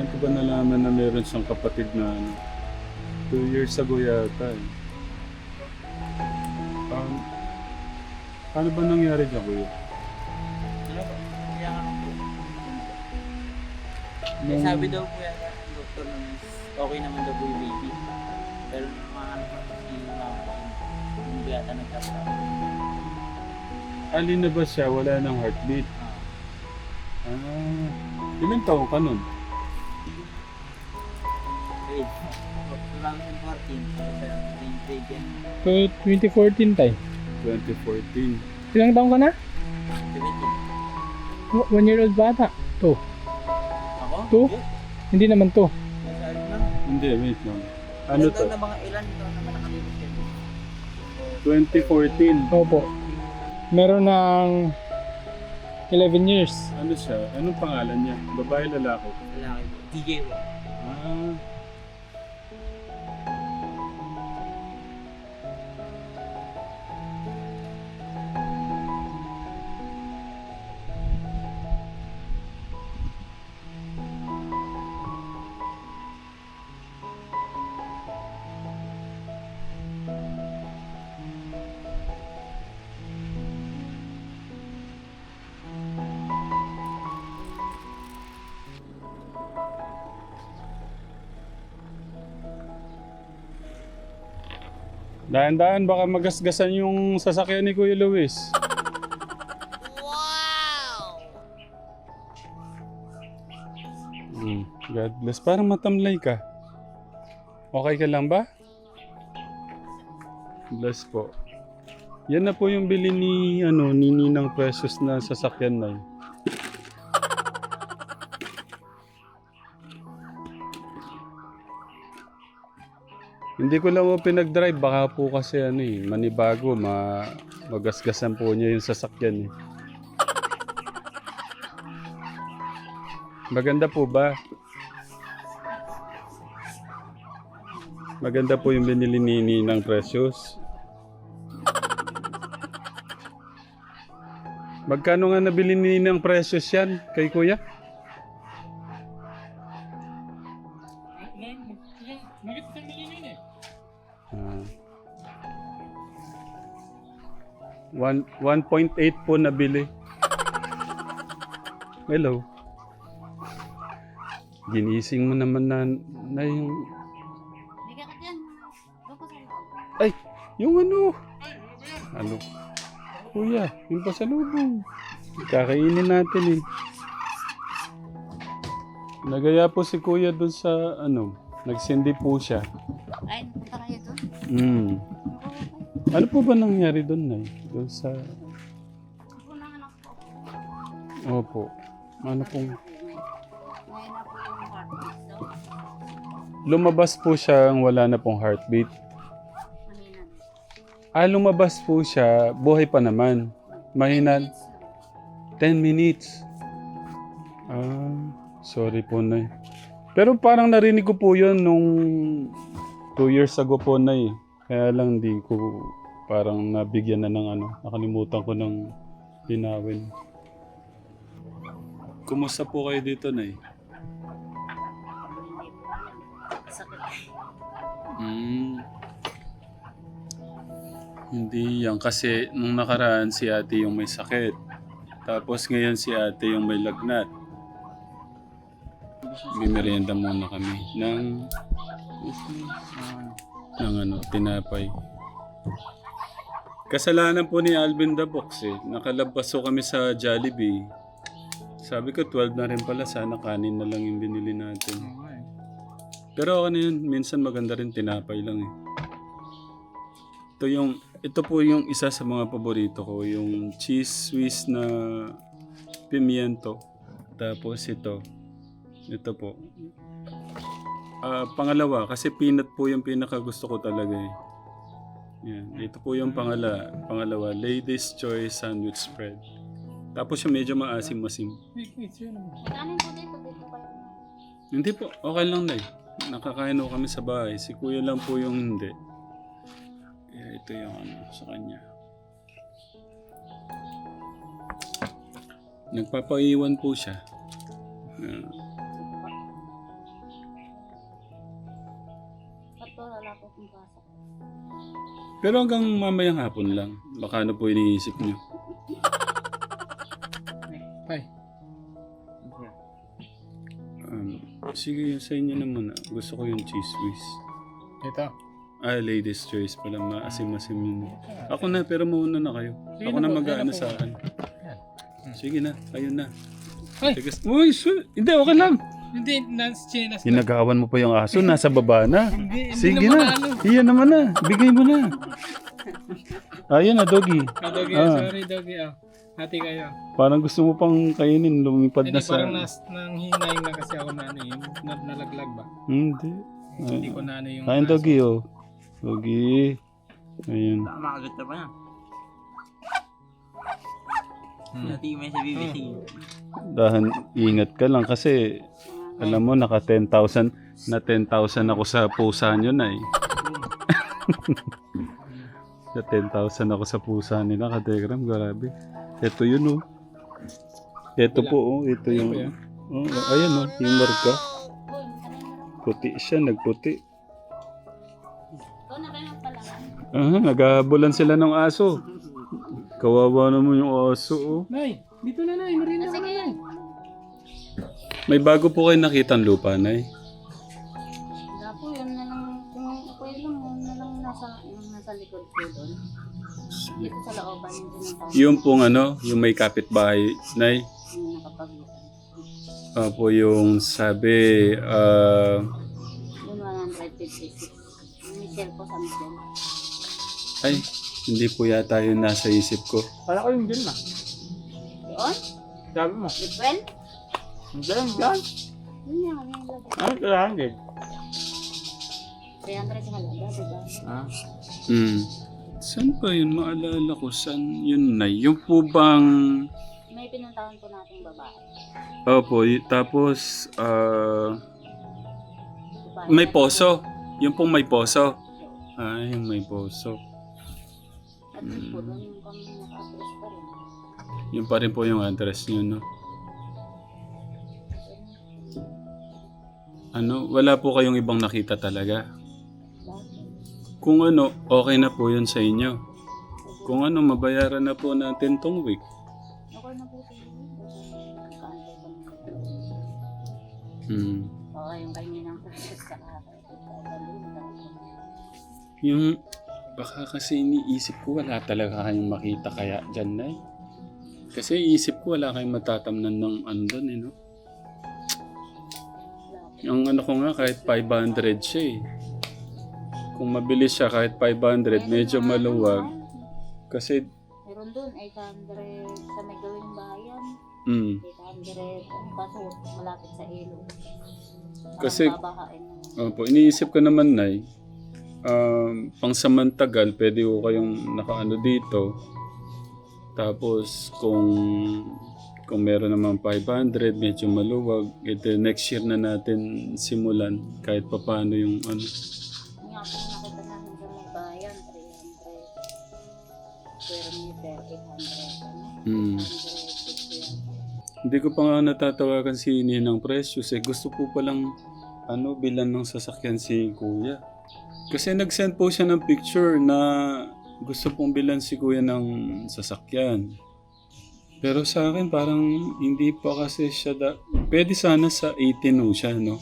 Kailan ko ba nalaman na meron siyang kapatid na ano? Two years ago yata eh. Um, paano ba nangyari dyan, kuya? Ano ba? Kaya nga po. Eh, Nung- sabi daw po yata ng doktor na okay naman daw po yung baby. Pero nung mga ano pa, si mama ko, hindi yata nagkasama. Alin na ba siya? Wala ng heartbeat. Ah, Ah, ilang taon ka nun? Wait. 2014, sa same day yan. So, 2014 tayo. 2014. Ilang taong ka na? 17. O- One year old bata. To. Ako? Two? Hindi. Hindi naman lang. Hindi, wait lang. Ano to? taon na mga ilan taon naman nakalipas yan? 2014. Opo. Meron ng 11 years. Ano siya? Anong pangalan niya? Babae, lalaki? Lalaki. DJ. Ah. Dahan-dahan baka magasgasan yung sasakyan ni Kuya Luis. Wow! God bless. Parang matamlay ka. Okay ka lang ba? Bless po. Yan na po yung bili ni ano ni Ninang Precious na sasakyan na yun. Hindi ko lang po pinag-drive. Baka po kasi ano eh, manibago, ma magasgasan po niya yung sasakyan eh. Maganda po ba? Maganda po yung binili ni Ninang Precious. Magkano nga nabili ni Ninang Precious yan kay Kuya? 1.8 po nabili. Hello. Ginising mo naman na, na yung... Ay! Yung ano? Ano? Kuya, yung pasalubong. Kakainin natin eh. Nagaya po si kuya dun sa ano, nagsindi po siya. Ay, punta kayo doon. Hmm. Ano po ba nangyari doon, Nay? Doon sa... Na. Opo. Ano pong... Na. Lumabas po siya wala na pong heartbeat. Na. Ah, lumabas po siya, buhay pa naman. Mahina, Minutes lang. 10 minutes. Ah, sorry po, Nay. Pero parang narinig ko po yun nung 2 years ago po, Nay. Kaya lang di ko parang nabigyan na ng ano, nakalimutan ko ng linawin. Kumusta po kayo dito, Nay? Sakit. Hmm. Hindi yan kasi nung nakaraan si ate yung may sakit. Tapos ngayon si ate yung may lagnat. May merienda muna kami ng ng ano, tinapay. Kasalanan po ni Alvin the Box eh. Nakalabas po kami sa Jollibee. Sabi ko 12 na rin pala, sana kanin na lang yung binili natin. Pero okay na yun, minsan maganda rin tinapay lang eh. Ito yung ito po yung isa sa mga paborito ko, yung cheese swiss na pimiento. Tapos ito. Ito po. Ah, pangalawa kasi peanut po yung pinaka gusto ko talaga eh. Yan. Ito po yung pangala, pangalawa, Ladies Choice Sandwich Spread. Tapos yung medyo maasim-masim. Kanin po dito. Dito kayo. Hindi po, okay lang na eh. Nakakain ako kami sa bahay. Si kuya lang po yung hindi. Kaya ito yung ano sa kanya. Nagpapaiwan po siya. Ah, Pero hanggang mamayang hapon lang. Baka ano po iniisip niyo. Ay, Um, sige, sa inyo na muna. Gusto ko yung cheese whiz. ito. Ah, ladies choice pala. Maasim-asim yun. Ako na, pero mauna na kayo. Sige Ako na na po, mag-aano sige na sa akin. Sige na, ayun na. Ay! Tigas. Uy, su- hindi, okay lang. Hindi, nas chinas na. Ginagawan mo pa yung aso, nasa baba na. Hindi, hindi Sige naman na, ano. iyan naman na. Bigay mo na. Ayun na, doggy. Ah, doggy, Ah. sorry, doggy. Ah. Hati kayo. Parang gusto mo pang kainin, lumipad Hindi, na sa... parang nas, nang hinay na kasi ako na ano yung na, nalaglag ba? Hindi. Hindi ko na ano yung... Kain aso. doggy, oh. Doggy. Ayun. Makagat na pa yan. Hmm. Dati may sa BBC. Dahan, ingat ka lang kasi alam mo, naka 10,000 na 10,000 ako sa pusa nyo na eh. na 10,000 ako sa pusa nila, kategram, grabe. Ito yun oh. Ito po oh, ito yung... Oh, ayan oh, yung marka. Puti siya, nagputi. Ikaw na kayo palangan. Aha, naghahabulan sila ng aso. Kawawa naman yung aso oh. Nay, May bago po kayo nakitang lupa, Nay. Wala po, yun na lang. Kung okay lang, yun na lang nasa, yung nasa likod ko doon. Dito sa looban yung tinatawag. Yung pong ano, yung may kapitbahay, Nay. Yung nakapagitan. Apo yung sabi, ah, Yung 156. Yung Michelle po sa Michelle. ay, hindi po yata yung nasa isip ko. Para ko yung dyan na. Yun? Sabi mo. Librel? Yan, yung labo. Ano kailangan din? 300 sa halaga, diba? Ah. Hmm. Saan ba yun? Maalala ko, saan yun na? Yung po bang... May pinuntahan po nating babae. Opo, y- tapos, ah, Babae may poso. Yung pong may poso. Ah, yung may poso. At yun po doon yung kami naka-address pa rin. Yung pa rin po yung address nyo, no? Ano, wala po kayong ibang nakita talaga. Kung ano, okay na po yun sa inyo. Kung ano, mabayaran na po natin tong week. Okay na po kami. Hmm. Oo, yung kanya ng process sa. Yung, baka kasi iniisip ko wala talaga kayong makita kaya dyan na Kasi iisip ko wala kayong matatamnan ng doon eh, no? Yung ano ko nga, kahit 500 siya eh. Kung mabilis siya, kahit 500, medyo maluwag. Kasi, Meron doon, 800 sa may gawing bayan. mm, 800, ano kaso malapit sa ilog. Kasi- opo, iniisip ko naman na um, pang samantagal, pwede ko kayong nakaano dito. Tapos, kung kung meron naman 500, medyo maluwag, ito next year na natin simulan kahit papaano yung ano. Nga po nakita namin sa may bayan, 300. Square meter, 800. Ano? Mm. 160 yan. Hindi ko pa nga natatawagan si Ninang Precious eh. Gusto po palang ano, bilan ng sasakyan si Kuya. Kasi nag-send po siya ng picture na gusto pong bilan si Kuya ng sasakyan. Pero sa akin parang hindi pa kasi siya da... Pwede sana sa 18 ho siya, no?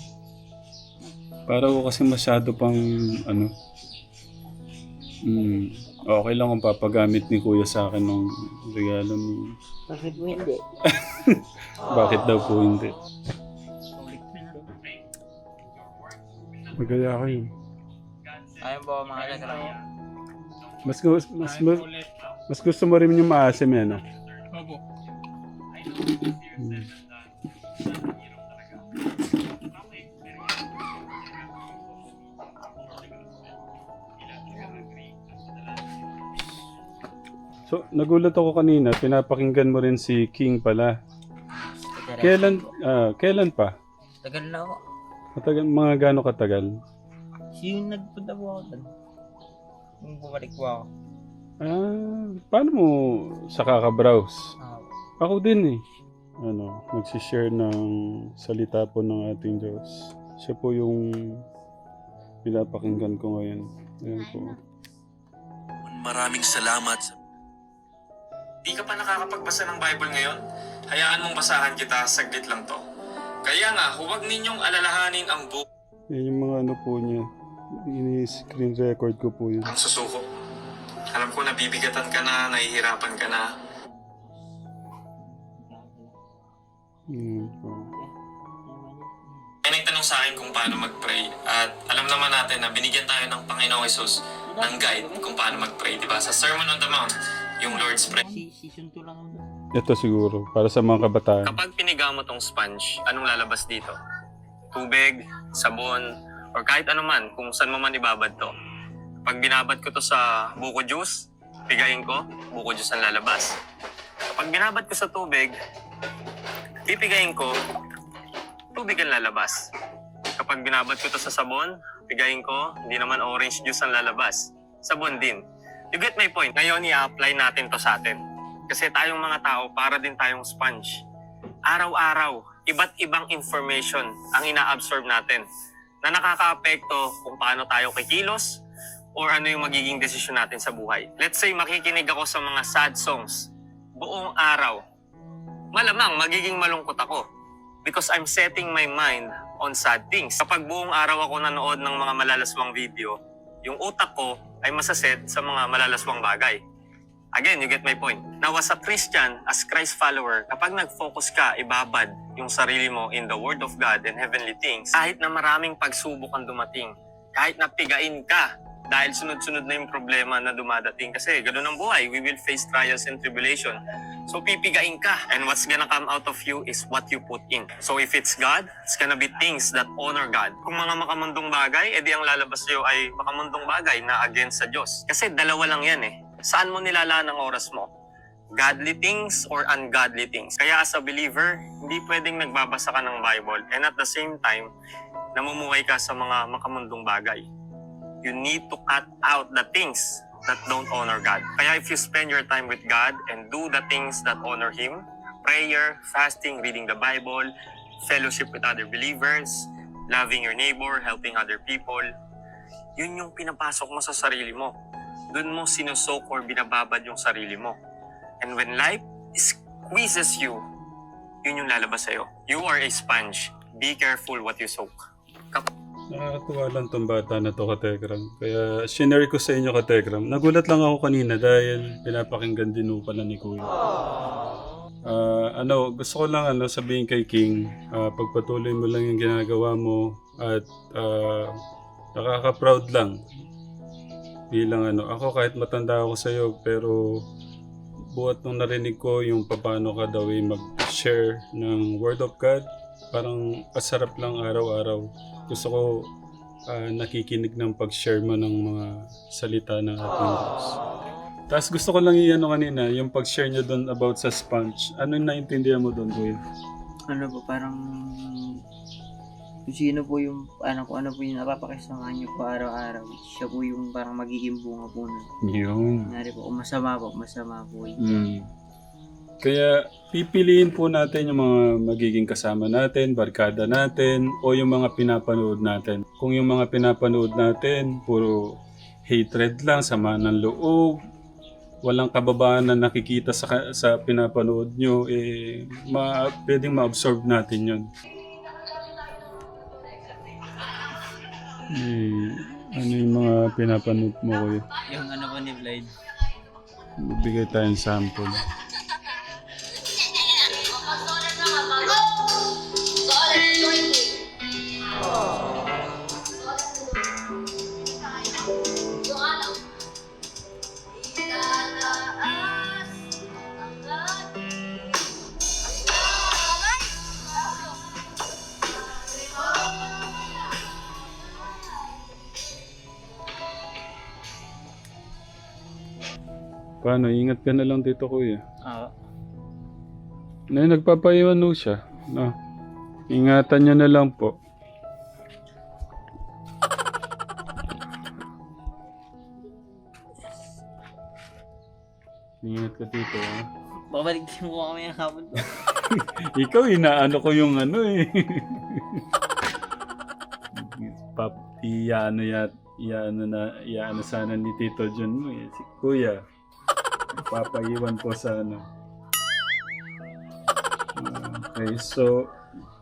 Para ko kasi masyado pang ano... Hmm, okay lang kung papagamit ni Kuya sa akin ng regalo ni... Bakit mo hindi? Bakit daw po hindi? Magaya kayo. Ayun po mga kagram. Mas, gu- mas, mas, mas gusto mo rin yung maasim yan, no? So, nagulat ako kanina, pinapakinggan mo rin si King pala. Kailan, ah, kailan pa? Tagal na ako. Matagal, mga gaano katagal? Yung nagpunta po ako doon. Nung bumalik po ako. Ah, paano mo sa kakabrowse? Ah, Ako din eh. Ano, nagsishare ng salita po ng ating Diyos. Siya po yung pinapakinggan ko ngayon. Ayan po. Maraming salamat sa Di ka pa nakakapagbasa ng Bible ngayon? Hayaan mong basahan kita, saglit lang to. Kaya nga, huwag ninyong alalahanin ang buong Yan yung mga ano po niya. Ini-screen record ko po yun. susuko. Alam ko nabibigatan ka na, nahihirapan ka na. Yan po. May nagtanong sa akin kung paano mag-pray. At alam naman natin na binigyan tayo ng Panginoong Jesus ng guide kung paano mag-pray. Diba? Sa Sermon on the Mount, yung Lord's Prayer. Season 2 lang. Ito siguro, para sa mga kabataan. Kapag piniga mo tong sponge, anong lalabas dito? Tubig, sabon, or kahit ano man, kung saan mo man ibabad to. Kapag binabad ko to sa buko juice, pigayin ko, buko juice ang lalabas. Kapag binabad ko sa tubig, pipigayin ko, tubig ang lalabas. Kapag binabad ko to sa sabon, pigayin ko, hindi naman orange juice ang lalabas. Sabon din. You get my point? Ngayon, i-apply natin to sa atin. Kasi tayong mga tao, para din tayong sponge. Araw-araw, iba't ibang information ang ina-absorb natin na nakakaapekto kung paano tayo kikilos or ano yung magiging desisyon natin sa buhay. Let's say makikinig ako sa mga sad songs buong araw. Malamang magiging malungkot ako because I'm setting my mind on sad things. Kapag buong araw ako nanood ng mga malalaswang video, yung utak ko ay masaset sa mga malalaswang bagay. Again, you get my point. Now, as a Christian, as Christ follower, kapag nag-focus ka, ibabad yung sarili mo in the Word of God and heavenly things, kahit na maraming pagsubok ang dumating, kahit na pigain ka, dahil sunod-sunod na yung problema na dumadating. Kasi ganun ang buhay. We will face trials and tribulation. So pipigain ka. And what's gonna come out of you is what you put in. So if it's God, it's gonna be things that honor God. Kung mga makamundong bagay, edi ang lalabas sa'yo ay makamundong bagay na against sa Diyos. Kasi dalawa lang yan eh. Saan mo nilalaan ang oras mo? Godly things or ungodly things. Kaya as a believer, hindi pwedeng nagbabasa ka ng Bible and at the same time, namumuhay ka sa mga makamundong bagay you need to cut out the things that don't honor God. Kaya if you spend your time with God and do the things that honor Him, prayer, fasting, reading the Bible, fellowship with other believers, loving your neighbor, helping other people, yun yung pinapasok mo sa sarili mo. Doon mo sinusok or binababad yung sarili mo. And when life squeezes you, yun yung lalabas sa'yo. You are a sponge. Be careful what you soak. Nakakatuwa lang tong bata na to, Katekram. Kaya shinare ko sa inyo, Katekram. Nagulat lang ako kanina dahil pinapakinggan din mo pala ni Kuya. Ah, ano, gusto ko lang ano, sabihin kay King, ah, pagpatuloy mo lang yung ginagawa mo at ah, nakaka-proud lang. Bilang ano, ako kahit matanda ako sa'yo, pero buhat nung narinig ko yung paano ka daw ay mag-share ng Word of God, parang asarap lang araw-araw gusto ko ah, nakikinig ng pag-share mo ng mga salita ng ating Diyos. Tapos gusto ko lang i-ano kanina, yung pag-share nyo doon about sa sponge. Ano yung naintindihan mo doon, Kuya? Ano po, parang kung sino po yung, ano po, ano po yung napapakisamahan niyo po araw-araw. Siya po yung parang magiging bunga po nun. Yun. Kunyari po, masama po, masama po yun. Mm. Kaya pipiliin po natin yung mga magiging kasama natin, barkada natin, o yung mga pinapanood natin. Kung yung mga pinapanood natin, puro hatred lang, sama ng loob, walang kababaan na nakikita sa, sa pinapanood nyo, eh, ma, pwedeng ma-absorb natin yun. Eh, ano yung mga pinapanood mo, kuya? Yung ano po ni Vlad, Bigay tayong sample. Paano? Ingat ka na lang dito, kuya. ah, Na nagpapaiwan ho siya. No. Ingatan niyo na lang po. Ingat ka dito, ha? babalik din mo kami ang hapon po. Ikaw, inaano ko yung ano eh. Pap, i-ano yat, iyaano na, iyaano sana ni Tito Jun mo eh. Si Kuya, papaiwan po sa ano. Okay, so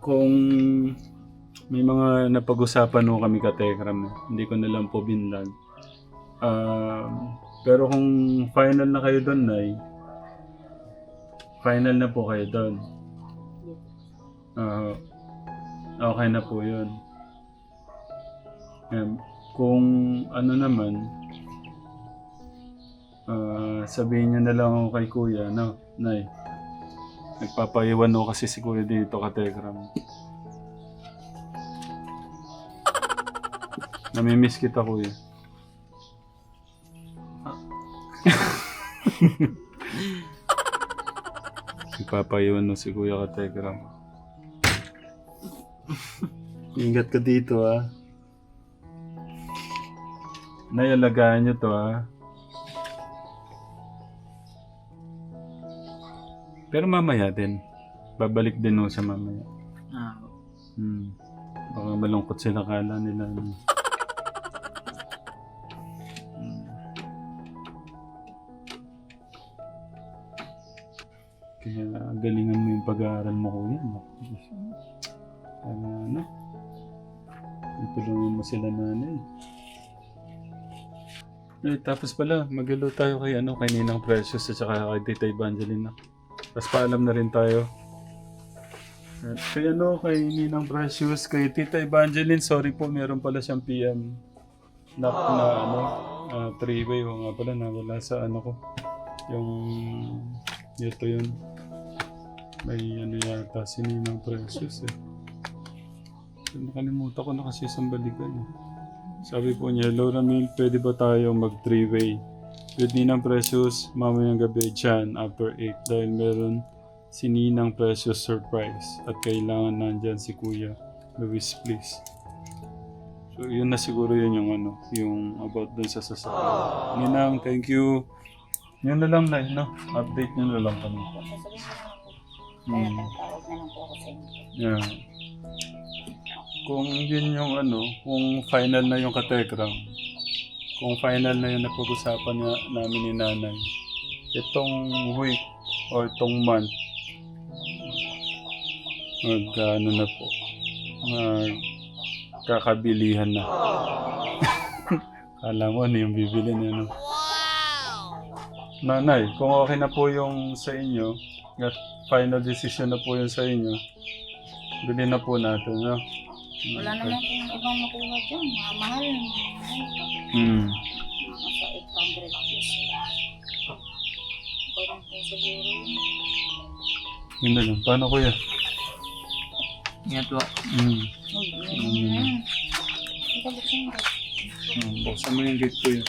kung may mga napag-usapan ho kami ka Tekram, hindi ko na lang po binlag. Um, pero kung final na kayo doon, Nay, final na po kayo doon. Ah, okay na po yun. Em, kung ano naman, ah, sabihin niyo na lang ako kay Kuya, no? Nay, nagpapaiwan ho kasi si Kuya dito ka Telegram. Namimiss kita, Kuya. Ipapaiwan mo si Kuya ka Telegram. Ingat ka dito ah. Nayalagaan nyo to ah. Pero mamaya din. Babalik din mo sa mamaya. Ah, Hmm. Baka malungkot sila kala nila. no? Hmm. Kaya galingan mo yung pag-aaral mo kuya. no? Para ano? Itulungan mo sila nanay. Eh, tapos pala, magalo tayo kay ano, kay Ninang Precious at saka kay Tita Evangelina. Tapos paalam na rin tayo. At kay ano, kay Ninang Precious, kay Tita Evangeline, sorry po, meron pala siyang PM na, na ano, ah, three-way o nga pala, nawala sa ano ko. Yung, ito yun. May ano yata si Ninang Precious eh. Nakalimutan ko na kasi isang balikan eh. Sabi po niya, Laura Mill, pwede ba tayo mag three-way? With Ninang Precious, mamayang gabi dyan after 8 dahil meron si Ninang Precious surprise at kailangan nandyan si Kuya Luis please. So yun na siguro yun yung ano, yung about dun sa sasakyan. Ninang, thank you. Yun na lang na, no? Update nyo na lang kami. Hmm. Yeah. Kung yun yung ano, kung final na yung katekram, kung final na yung napag-usapan na, namin ni nanay, itong week or itong month, mag ano na po, mag kakabilihan na. Kala mo ano yung bibili niya, no? Nanay, kung okay na po yung sa inyo, final decision na po yun sa inyo, bilhin na po natin, no? Wala naman kung ibang makuha dyan. Mga mahal. Mga Hmm. sa 800 pesos. Lang po siguro yun. Yun na lang. Paano kuya? ingat po. Hmm. Yun na yan. Ito buksan mo. Hmm. Buksan mo yung gate kuya.